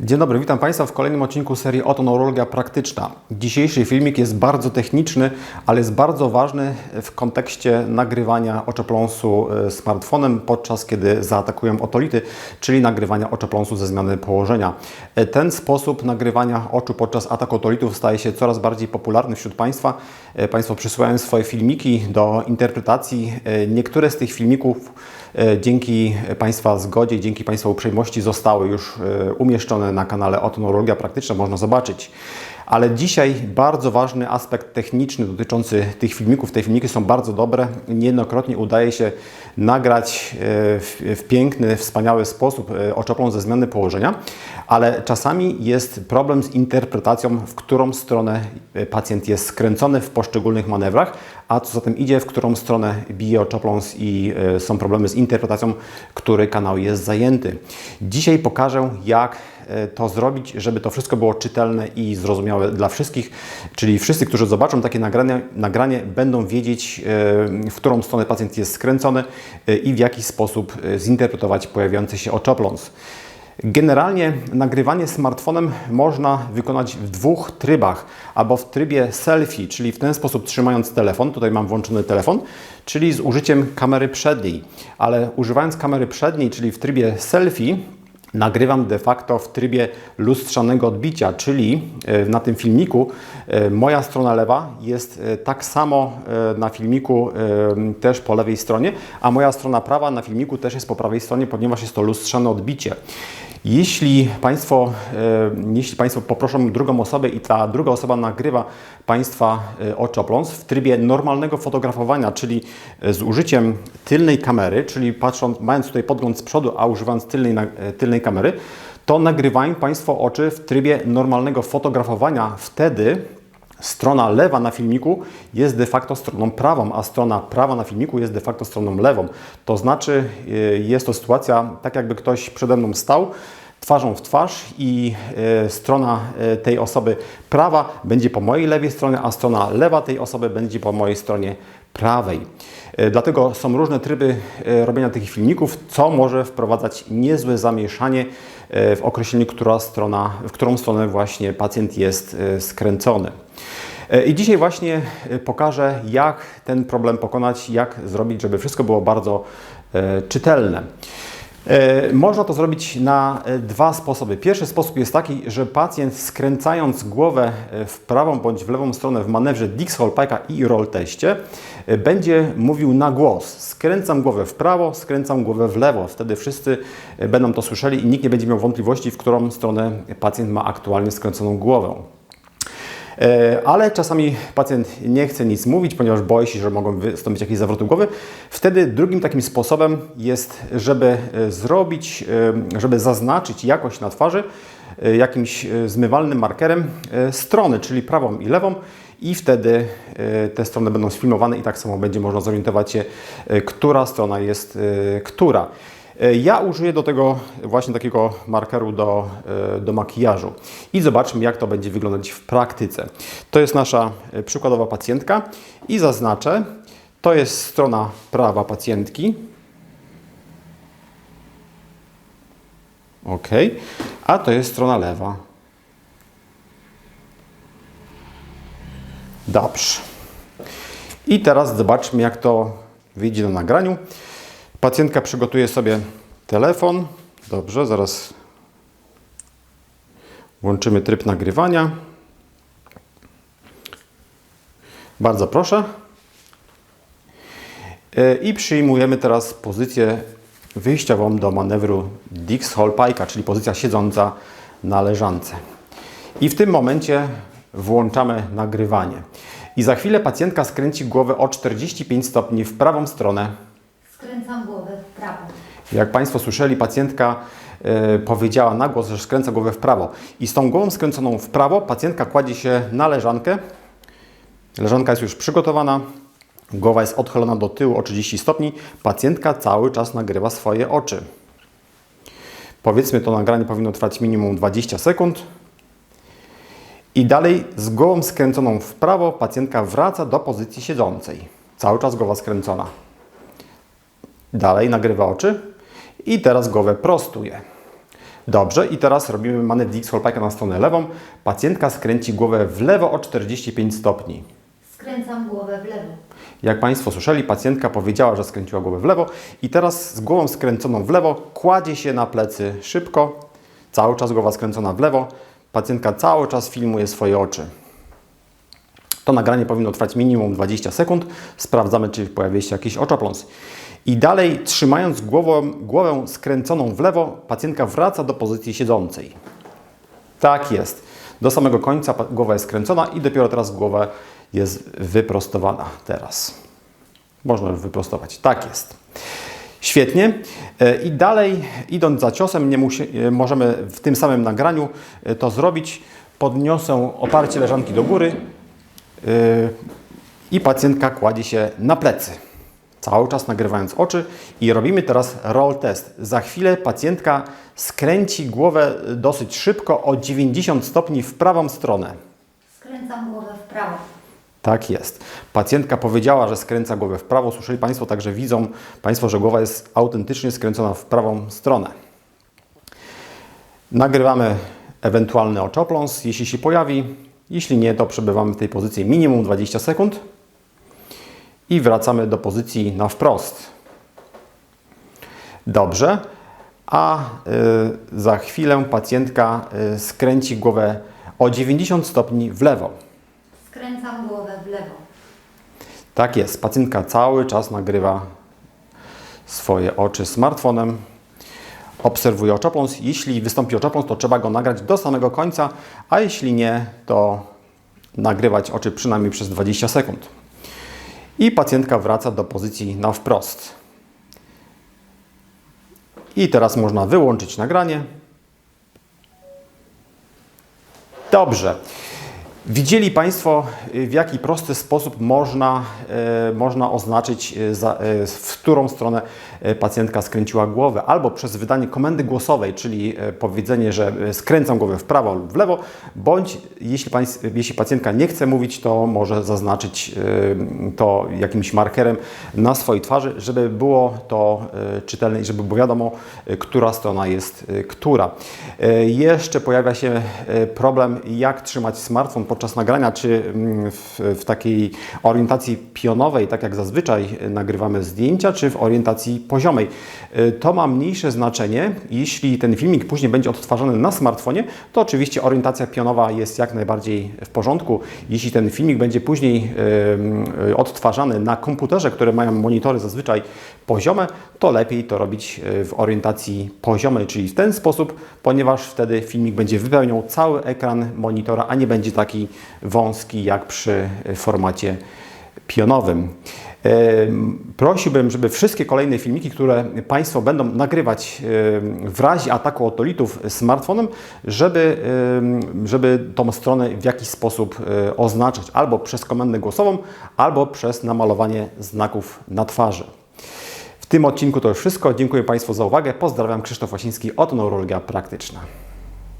Dzień dobry, witam Państwa w kolejnym odcinku serii Otoneurologia Praktyczna. Dzisiejszy filmik jest bardzo techniczny, ale jest bardzo ważny w kontekście nagrywania oczopląsu e, smartfonem, podczas kiedy zaatakują otolity, czyli nagrywania oczopląsu ze zmiany położenia. E, Ten sposób nagrywania oczu podczas ataku otolitów staje się coraz bardziej popularny wśród Państwa. E, Państwo przysyłają swoje filmiki do interpretacji. Niektóre z tych filmików dzięki Państwa zgodzie, dzięki Państwa uprzejmości zostały już e, umieszczone na kanale Otoneurologia Praktyczna, można zobaczyć. Ale dzisiaj bardzo ważny aspekt techniczny dotyczący tych filmików. Te filmiki są bardzo dobre. Niejednokrotnie udaje się nagrać e, w, piękny, wspaniały sposób e, oczoplą ze zmiany położenia, ale czasami jest problem z interpretacją, w którą stronę e, pacjent jest skręcony w poszczególnych manewrach, a co za tym idzie, w którą stronę bije oczopląs i są problemy z interpretacją, który kanał jest zajęty. Dzisiaj pokażę, jak to zrobić, żeby to wszystko było czytelne i zrozumiałe dla wszystkich, czyli wszyscy, którzy zobaczą takie nagranie, nagranie będą wiedzieć, e, w którą stronę pacjent jest skręcony e, i w jaki sposób e, zinterpretować pojawiający się oczopląs. Generalnie nagrywanie smartfonem można wykonać w dwóch trybach, albo w trybie selfie, czyli w ten sposób trzymając telefon, tutaj mam włączony telefon, czyli z użyciem kamery przedniej, ale używając kamery przedniej, czyli w trybie selfie, nagrywam de facto w trybie lustrzanego odbicia, czyli e, na tym filmiku e, moja strona lewa jest e, tak samo na filmiku też po lewej stronie, a moja strona prawa na filmiku też jest po prawej stronie, ponieważ jest to lustrzane odbicie. Jeśli Państwo, e, jeśli Państwo poproszą drugą osobę i ta druga osoba nagrywa Państwa e, oczopląs w trybie normalnego fotografowania, czyli e, z użyciem tylnej kamery, czyli patrząc, mając tutaj podgląd z przodu, a używając tylnej, tylnej kamery, to nagrywają Państwo oczy w trybie normalnego fotografowania. Wtedy strona lewa na filmiku jest de facto stroną prawą, a strona prawa na filmiku jest de facto stroną lewą. To znaczy, y, jest to sytuacja tak, jakby ktoś przede mną stał twarzą w twarz i y, strona y, tej osoby prawa będzie po mojej lewej stronie, a strona lewa tej osoby będzie po mojej stronie prawej. Y, Dlatego są różne tryby y, robienia tych filmików, co może wprowadzać niezłe zamieszanie y, w określeniu, która strona, w którą stronę właśnie pacjent jest skręcony. E, I dzisiaj właśnie e, pokażę, jak ten problem pokonać, jak zrobić, żeby wszystko było bardzo e, czytelne. E, Można to zrobić na e, dwa sposoby. Pierwszy sposób jest taki, że pacjent skręcając głowę e, w prawą bądź w lewą stronę w manewrze Dix-Hallpike'a i roll teście będzie mówił na głos. Skręcam głowę w prawo, skręcam głowę w lewo. Wtedy wszyscy będą to słyszeli i nikt nie będzie miał wątpliwości, w którą stronę pacjent ma aktualnie skręconą głowę. E, Ale czasami pacjent nie chce nic mówić, ponieważ boi się, że mogą wystąpić jakieś zawroty głowy. Wtedy drugim takim sposobem jest, żeby e, zrobić, e, żeby zaznaczyć jakość na twarzy jakimś zmywalnym markerem strony, czyli prawą i lewą. I wtedy te strony będą sfilmowane i tak samo będzie można zorientować się, która strona jest która. E, Ja użyję do tego właśnie takiego markeru do, e, do makijażu i zobaczmy, jak to będzie wyglądać w praktyce. To jest nasza e, przykładowa pacjentka i zaznaczę, to jest strona prawa pacjentki. Ok, a to jest strona lewa. Dobrze. I teraz zobaczmy, jak to wyjdzie na nagraniu. Pacjentka przygotuje sobie telefon. Dobrze, zaraz włączymy tryb nagrywania. Bardzo proszę. E, I przyjmujemy teraz pozycję wyjściową do manewru Dix-Hallpike'a, czyli pozycja siedząca na leżance. I w tym momencie włączamy nagrywanie. I za chwilę pacjentka skręci głowę o 45 stopni w prawą stronę Skręcam głowę jak Państwo słyszeli, pacjentka e, powiedziała na głos, że skręca głowę w prawo. I z tą głową skręconą w prawo pacjentka kładzie się na leżankę. Leżanka jest już przygotowana. Głowa jest odchylona do tyłu o 30 stopni. Pacjentka cały czas nagrywa swoje oczy. Powiedzmy, to nagranie powinno trwać minimum 20 sekund. I dalej z głową skręconą w prawo pacjentka wraca do pozycji siedzącej. Cały czas głowa skręcona. Dalej nagrywa oczy i teraz głowę prostuje. Dobrze, i teraz robimy manewr Dix Holpajka na stronę lewą. Pacjentka skręci głowę w lewo o 45 stopni. Skręcam głowę w lewo. Jak Państwo słyszeli, pacjentka powiedziała, że skręciła głowę w lewo i teraz z głową skręconą w lewo kładzie się na plecy szybko. Cały czas głowa skręcona w lewo. Pacjentka cały czas filmuje swoje oczy. To nagranie powinno trwać minimum 20 sekund. Sprawdzamy, czy pojawi się jakiś oczopląs. I dalej, trzymając głowę skręconą w lewo, pacjentka wraca do pozycji siedzącej. Tak jest. Do samego końca głowa jest skręcona i dopiero teraz głowa jest wyprostowana. Teraz. Można wyprostować. Tak jest. Świetnie. E, I dalej, idąc za ciosem, nie musi, e, możemy w tym samym nagraniu e, to zrobić. Podniosę oparcie leżanki do góry i pacjentka kładzie się na plecy. Cały czas nagrywając oczy i robimy teraz roll test. Za chwilę pacjentka skręci głowę dosyć szybko o 90 stopni w prawą stronę. Skręcam głowę w prawo. Tak jest. Pacjentka powiedziała, że skręca głowę w prawo. Słyszeli Państwo, także widzą Państwo, że głowa jest autentycznie skręcona w prawą stronę. Nagrywamy ewentualny oczopląs, jeśli się pojawi. Jeśli nie, to przebywamy w tej pozycji minimum 20 sekund i wracamy do pozycji na wprost. Dobrze. A y, za chwilę pacjentka y, skręci głowę o 90 stopni w lewo. Skręcam głowę w lewo. Tak jest. Pacjentka cały czas nagrywa swoje oczy smartfonem. Obserwuje oczopląs. Jeśli wystąpi oczopląs, to trzeba go nagrać do samego końca, a jeśli nie, to nagrywać oczy przynajmniej przez 20 sekund. I pacjentka wraca do pozycji na wprost. I teraz można wyłączyć nagranie. Dobrze. Widzieli Państwo, y, w jaki prosty sposób można, e, można oznaczyć, e, za, w którą stronę pacjentka skręciła głowę, albo przez wydanie komendy głosowej, czyli powiedzenie, że skręcam głowę w prawo lub w lewo, bądź jeśli, jeśli pacjentka nie chce mówić, to może zaznaczyć to jakimś markerem na swojej twarzy, żeby było to czytelne i żeby było wiadomo, która strona jest która. Jeszcze pojawia się problem, jak trzymać smartfon podczas nagrania, czy mm, w, w takiej orientacji pionowej, tak jak zazwyczaj nagrywamy zdjęcia, czy w orientacji poziomej. E, To ma mniejsze znaczenie. Jeśli ten filmik później będzie odtwarzany na smartfonie, to oczywiście orientacja pionowa jest jak najbardziej w porządku. Jeśli ten filmik będzie później e, e, odtwarzany na komputerze, które mają monitory zazwyczaj poziome, to lepiej to robić w orientacji poziomej, czyli w ten sposób, ponieważ wtedy filmik będzie wypełniał cały ekran monitora, a nie będzie taki wąski jak przy e, formacie pionowym. E, Prosiłbym, żeby wszystkie kolejne filmiki, które Państwo będą nagrywać e, w razie ataku otolitów smartfonem, żeby, żeby tą stronę w jakiś sposób oznaczać albo przez komendę głosową, albo przez namalowanie znaków na twarzy. W tym odcinku to już wszystko. Dziękuję Państwu za uwagę. Pozdrawiam Krzysztof Osiński, oto Neurologia Praktyczna.